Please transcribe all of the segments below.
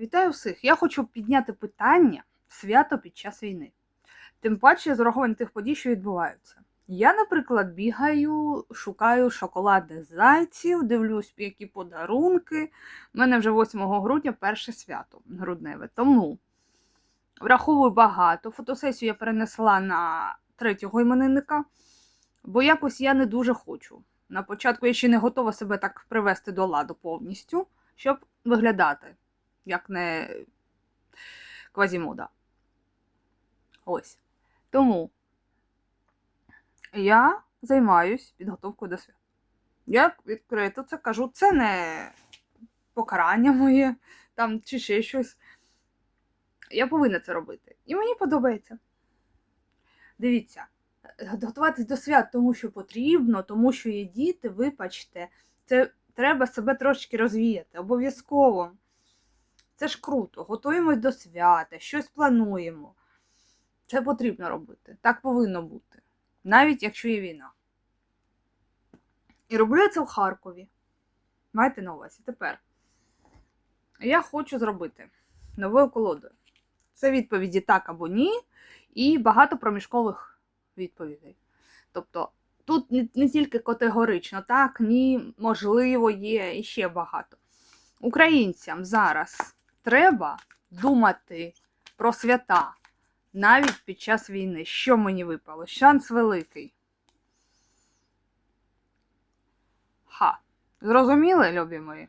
Вітаю всіх! Я хочу підняти питання свято під час війни. Тим паче з урахуванням тих подій, що відбуваються. Я, наприклад, бігаю, шукаю шоколадних зайців, дивлюсь, які подарунки. У мене вже 8 грудня перше свято грудневе. Тому враховую багато. Фотосесію я перенесла на третього іменинника, бо якось я не дуже хочу. На початку я ще не готова себе так привести до ладу повністю, щоб виглядати як не квазімода. Ось. Тому я займаюсь підготовкою до свят. Я відкрито це кажу, це не покарання моє там чи ще щось. Я повинна це робити. І мені подобається. Дивіться, готуватись до свят, тому що потрібно, тому що є діти, вибачте, це треба себе трошки розвіяти. Обов'язково. Це ж круто. Готуємось до свята, щось плануємо. Це потрібно робити. Так повинно бути. Навіть якщо є війна. І роблю я це в Харкові. Майте на увазі. Тепер. Я хочу зробити новою колодою. Це відповіді так або ні, і багато проміжкових відповідей. Тобто, тут не, не тільки категорично, так, ні, можливо, є і ще багато. Українцям зараз треба думати про свята навіть під час війни. Що мені випало? Шанс великий. Ха. Зрозуміли, любі мої?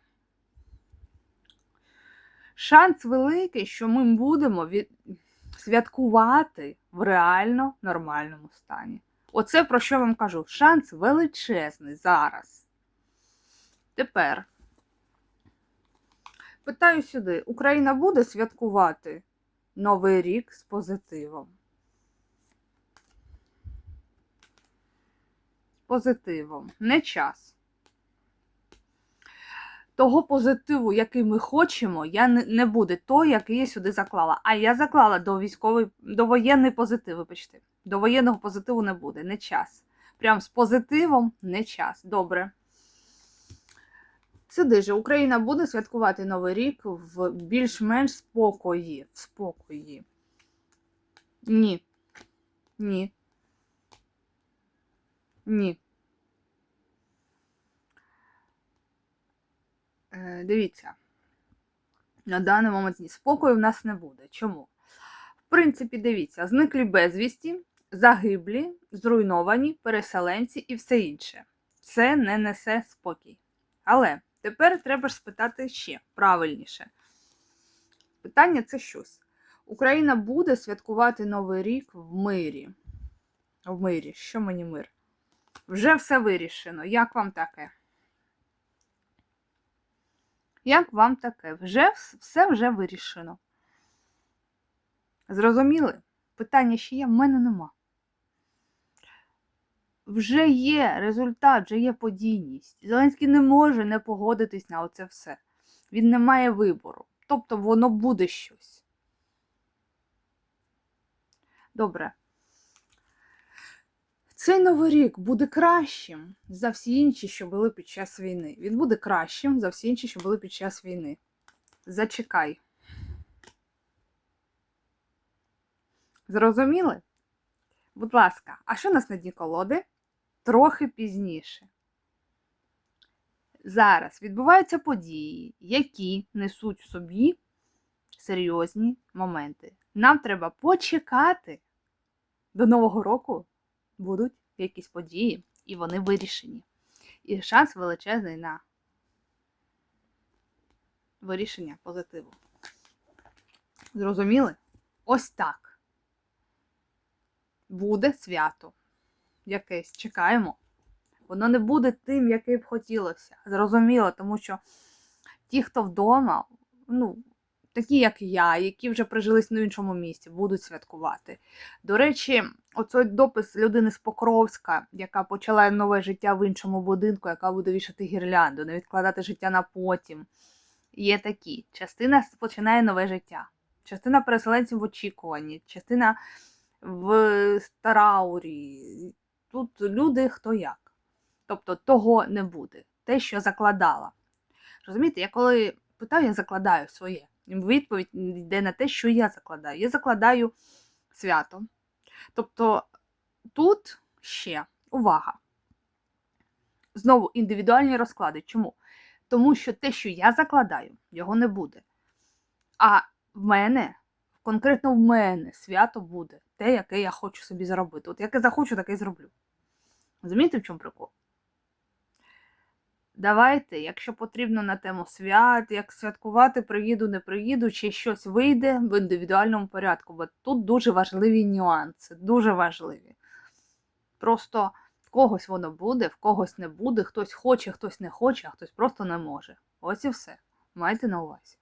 Шанс великий, що ми будемо від... святкувати в реально нормальному стані. Оце про що вам кажу. Шанс величезний зараз. Тепер питаю сюди: Україна буде святкувати Новий рік з позитивом? З позитивом. Не час. Того позитиву, який ми хочемо, я не, буде той, який я сюди заклала. А я заклала до військової, до воєнний позитив, вибачте. До воєнного позитиву не буде, не час. Прям з позитивом не час. Добре. Сиди же, Україна буде святкувати Новий рік в більш-менш спокої. В спокої. Ні. Ні. Ні. Е, дивіться. На даний момент ні. Спокою в нас не буде. Чому? В принципі, дивіться, зниклі безвісті, загиблі, зруйновані, переселенці і все інше. Це не несе спокій. Але тепер треба ж спитати ще правильніше. Питання це щось. Україна буде святкувати Новий рік в мирі. В мирі. Що мені мир? Вже все вирішено. Як вам таке? Як вам таке? Вже все вже вирішено. Зрозуміли? Питання ще є, в мене нема. Вже є результат, вже є подійність. Зеленський не може не погодитись на оце все. Він не має вибору. Тобто воно буде щось. Добре. Цей новий рік буде кращим за всі інші, що були під час війни. Він буде кращим за всі інші, що були під час війни. Зачекай. Зрозуміли? Будь ласка, а що у нас на дні колоди? Трохи пізніше. Зараз відбуваються події, які несуть в собі серйозні моменти. Нам треба почекати до Нового року будуть якісь події, і вони вирішені. І шанс величезний на вирішення позитиву. Зрозуміли? Ось так. Буде свято. Якесь. Чекаємо. Воно не буде тим, яке б хотілося. Зрозуміло, тому що ті, хто вдома, ну, такі, як я, які вже прижились на іншому місці, будуть святкувати. До речі, оцей допис людини з Покровська, яка почала нове життя в іншому будинку, яка буде вішати гірлянду, не відкладати життя на потім. Є такі. Частина починає нове життя. Частина переселенців в очікуванні, частина в тараурі. Тут люди хто як. Тобто того не буде. Те, що закладала. Розумієте, я коли питаю, я закладаю своє. Відповідь йде на те, що я закладаю. Я закладаю свято. Тобто тут ще увага. Знову індивідуальні розклади. Чому? Тому що те, що я закладаю, його не буде. А в мене, конкретно в мене, свято буде те, яке я хочу собі зробити. От яке захочу, таке й зроблю. Розумієте, в чому прикол? Давайте, якщо потрібно на тему свят, як святкувати, приїду, не приїду, чи щось вийде в індивідуальному порядку, бо тут дуже важливі нюанси, дуже важливі. Просто в когось воно буде, в когось не буде, хтось хоче, хтось не хоче, а хтось просто не може. Ось і все. Майте на увазі.